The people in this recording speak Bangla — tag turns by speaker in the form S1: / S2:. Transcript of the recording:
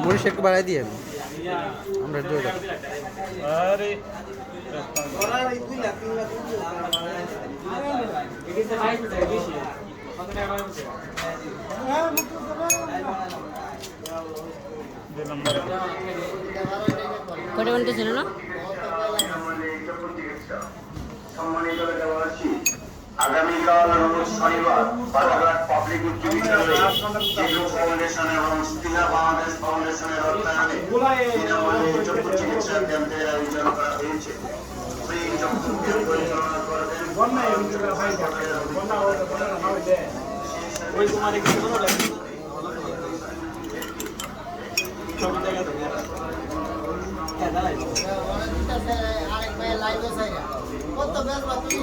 S1: মরিচ একটু বাড়াই দিয়ে আমরা দিয়ে দেবো
S2: আরে।
S3: কটা ঘণ্টা ছিল না?
S4: সম্মানিত আগামীকাল রোজ শনিবার বাজারঘাট পাবলিক উচ্চ বিদ্যালয়ে জিরো ফাউন্ডেশন এবং স্টিলা বাংলাদেশ ফাউন্ডেশনের অর্থায়নে চক্ষু চিকিৎসা ক্যাম্পের আয়োজন করা হয়েছে।
S5: কত বেশ বা তুমি